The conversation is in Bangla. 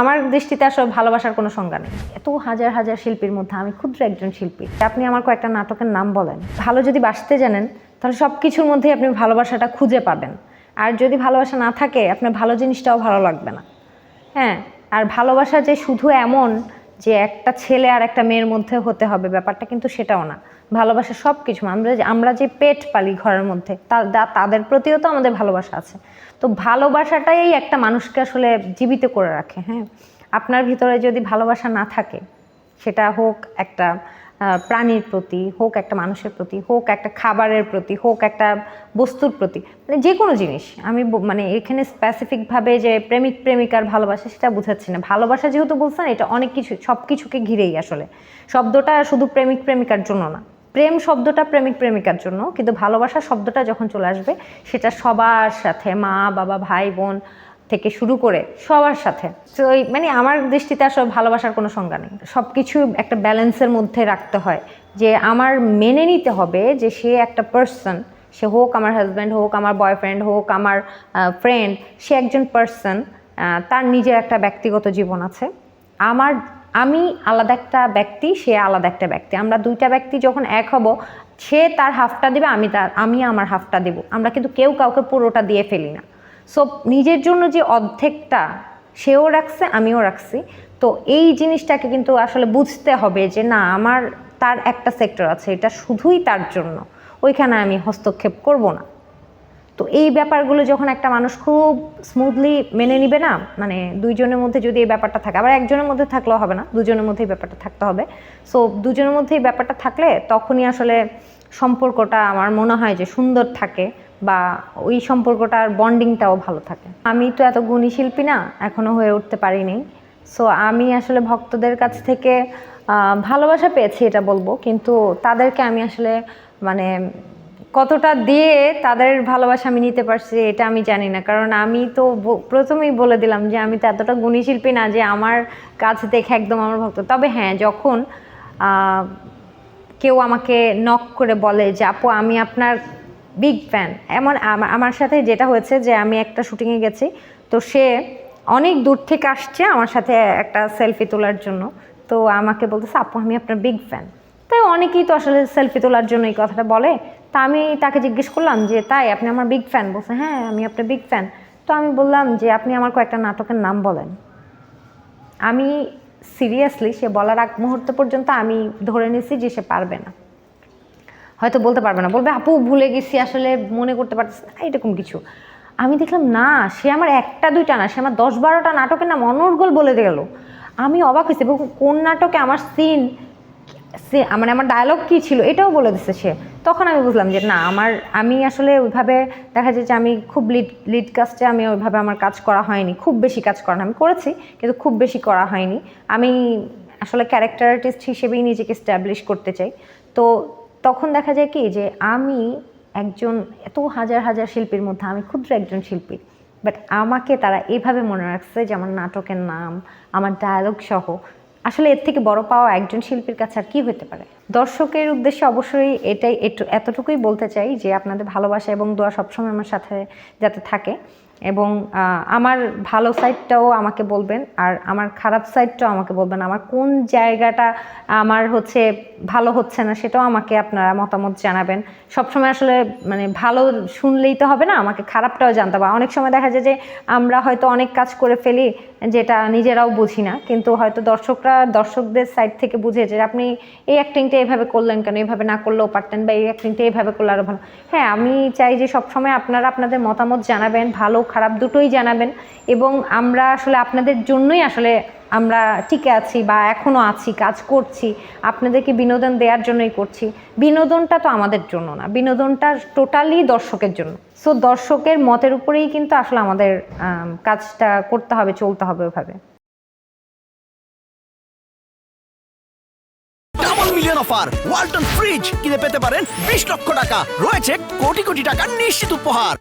আমার দৃষ্টিতে আসলে ভালোবাসার কোনো সংজ্ঞা নেই। এত হাজার হাজার শিল্পীর মধ্যে আমি ক্ষুদ্র একজন শিল্পী। আপনি আমার কয়েকটা নাটকের নাম বলেন। ভালো যদি বাসতে জানেন, তাহলে সব কিছুর মধ্যেই আপনি ভালোবাসাটা খুঁজে পাবেন। আর যদি ভালোবাসা না থাকে, আপনার ভালো জিনিসটাও ভালো লাগবে না। হ্যাঁ আর ভালোবাসা যে শুধু এমন যে একটা ছেলে আর একটা মেয়ের মধ্যে হতে হবে ব্যাপারটা, কিন্তু সেটাও না। ভালোবাসা সব কিছু আমরা যে আমরা যে পেট পালি ঘরের মধ্যে তাদের প্রতিও তো আমাদের ভালোবাসা আছে। তো ভালোবাসাটাই একটা মানুষকে আসলে জীবিত করে রাখে হ্যাঁ? আপনার ভিতরে যদি ভালোবাসা না থাকে, সেটা হোক একটা প্রাণীর প্রতি, হোক একটা মানুষের প্রতি, হোক একটা খাবারের প্রতি, হোক একটা বস্তুর প্রতি মানে যে কোনো জিনিস। আমি মানে এখানে স্পেসিফিকভাবে যে প্রেমিক, প্রেমিকার ভালোবাসা সেটা বুঝাচ্ছি না। ভালোবাসা যেহেতু বলছেন, এটা অনেক কিছু সব কিছুকে ঘিরেই আসলে। শব্দটা শুধু প্রেমিক, প্রেমিকার জন্য না। প্রেম শব্দটা প্রেমিক, প্রেমিকার জন্য, কিন্তু ভালোবাসা শব্দটা যখন চলে আসবে, সেটা সবার সাথে, মা, বাবা, ভাই, বোন থেকে শুরু করে সবার সাথে। তো মানে আমার দৃষ্টিতে আসলে ভালোবাসার কোনো সংজ্ঞা নেই। সব কিছু একটা ব্যালেন্সের মধ্যে রাখতে হয় যে আমার মেনে নিতে হবে যে সে একটা পার্সন সে হোক আমার হাজব্যান্ড হোক, আমার বয়ফ্রেন্ড হোক, আমার ফ্রেন্ড সে একজন পার্সন তার নিজের একটা ব্যক্তিগত জীবন আছে। আমার, আমি আলাদা একটা ব্যক্তি, সে আলাদা একটা ব্যক্তি। আমরা দুইটা ব্যক্তি যখন এক হব, সে তার হাফটা দেবে, আমি তার, আমি আমার হাফটা দেব। আমরা কিন্তু কেউ কাউকে পুরোটা দিয়ে ফেলি না। সো নিজের জন্য যে অর্ধেকটা সেও রাখছে, আমিও রাখছি। তো এই জিনিসটাকে কিন্তু আসলে বুঝতে হবে যে, না, আমার তার একটা সেক্টর আছে, এটা শুধুই তার জন্য। ওইখানে আমি হস্তক্ষেপ করব না। তো এই ব্যাপারগুলো যখন একটা মানুষ খুব স্মুথলি মেনে নিবে না মানে দুইজনের মধ্যে যদি এই ব্যাপারটা থাকে, আবার একজনের মধ্যে থাকলেও হবে না, দুজনের মধ্যেই ব্যাপারটা থাকতে হবে। সো দুজনের মধ্যেই ব্যাপারটা থাকলে তখনই আসলে সম্পর্কটা আমার মনে হয় যে সুন্দর থাকে। বা ওই সম্পর্কটার বন্ডিংটাও ভালো থাকে। আমি তো এত গুণী শিল্পী না এখনও হয়ে উঠতে পারিনি। সো আমি আসলে ভক্তদের কাছ থেকে ভালোবাসা পেয়েছি এটা বলব, কিন্তু তাদেরকে আমি আসলে মানে কতটা দিয়ে তাদের ভালোবাসা আমি নিতে পারছি এটা আমি জানি না। কারণ আমি তো প্রথমেই বলে দিলাম যে আমি তো এতটা গুণী শিল্পী না যে আমার কাছ দেখে একদম আমার ভক্ত। তবে হ্যাঁ যখন কেউ আমাকে নক করে বলে যে, আপু, আমি আপনার বিগ ফ্যান এমন আমার সাথে যেটা হয়েছে যে আমি একটা শুটিংয়ে গেছি, তো সে অনেক দূর থেকে আসছে আমার সাথে একটা সেলফি তোলার জন্য। তো আমাকে বলতেছে, আপু, আমি আপনার বিগ ফ্যান তাই অনেকেই তো আসলে সেলফি তোলার জন্য এই কথাটা বলে। তা আমি তাকে জিজ্ঞেস করলাম যে, তাই আপনি আমার বিগ ফ্যান বলছে হ্যাঁ আমি আপনার বিগ ফ্যান তো আমি বললাম যে, আপনি আমার কয়েকটা নাটকের নাম বলেন। আমি সিরিয়াসলি সে বলার আগ মুহূর্ত পর্যন্ত আমি ধরে নিয়েছি যে সে পারবে না। হয়তো বলতে পারবে না। বলবে, আপু, ভুলে গেছি, আসলে মনে করতে পারতেছি না। এরকম কিছু। আমি দেখলাম, না, সে আমার একটা, দুইটা না, সে আমার দশ বারোটা নাটকের নাম অনর্গল বলে গেল আমি অবাক হয়েছি এবং কোন নাটকে আমার সিন সে মানে আমার ডায়লগ কী ছিল? এটাও বলে দিচ্ছে সে। তখন আমি বুঝলাম যে, না, আমার, আমি আসলে ওইভাবে দেখা যায় যে, আমি খুব লিড লিড কাস্টে আমি ওইভাবে আমার কাজ করা হয়নি। খুব বেশি কাজ করা আমি করেছি, কিন্তু খুব বেশি করা হয়নি। আমি আসলে ক্যারেক্টার আর্টিস্ট হিসেবেই নিজেকে স্ট্যাবলিশ করতে চাই। তো তখন দেখা যায় কি যে আমি একজন এত হাজার হাজার শিল্পীর মধ্যে, আমি ক্ষুদ্র একজন শিল্পী বাট আমাকে তারা এইভাবে মনে রাখছে যে আমার নাটকের নাম, আমার ডায়ালগ সহ। আসলে এর থেকে বড় পাওয়া একজন শিল্পীর কাছে আর কী হতে পারে? দর্শকের উদ্দেশ্যে অবশ্যই এটাই, এটু- এতটুকুই বলতে চাই যে আপনাদের ভালোবাসা এবং দোয়া সবসময় আমার সাথে যাতে থাকে। এবং আমার ভালো সাইডটাও আমাকে বলবেন, আর আমার খারাপ সাইডটাও আমাকে বলবেন। আমার কোন জায়গাটা আমার হচ্ছে ভালো হচ্ছে না সেটাও আমাকে আপনারা মতামত জানাবেন। সবসময় আসলে মানে ভালো শুনলেই তো হবে না, আমাকে খারাপটাও জানতে হবে। অনেক সময় দেখা যায় যে আমরা হয়তো অনেক কাজ করে ফেলি যেটা নিজেরাও বুঝি না, কিন্তু হয়তো দর্শকরা, দর্শকদের সাইড থেকে বুঝে যে আপনি এই অ্যাক্টিংটা এভাবে করলেন কেন? এভাবে না করলেও পারতেন বা এই অ্যাক্টিংটা এভাবে করলে আরও ভালো। হ্যাঁ আমি চাই যে সবসময় আপনারা আপনাদের মতামত জানাবেন, ভালো খারাপ দুটোই জানাবেন এবং আমরা আসলে আপনাদের জন্যই আসলে আমরা টিকে আছি বা এখনও আছি, কাজ করছি, আপনাদেরকে বিনোদন দেওয়ার জন্যই করছি। বিনোদনটা তো আমাদের জন্য না, বিনোদনটা টোটালি দর্শকের জন্য। সো দর্শকের মতের উপরেই কিন্তু আসলে আমাদের কাজটা করতে হবে, চলতে হবে ওভাবে। ওয়ালটন ফ্রিজ কিনে পেতে পারেন বিশ লক্ষ টাকা। রয়েছে কোটি কোটি টাকার নিশ্চিত উপহার।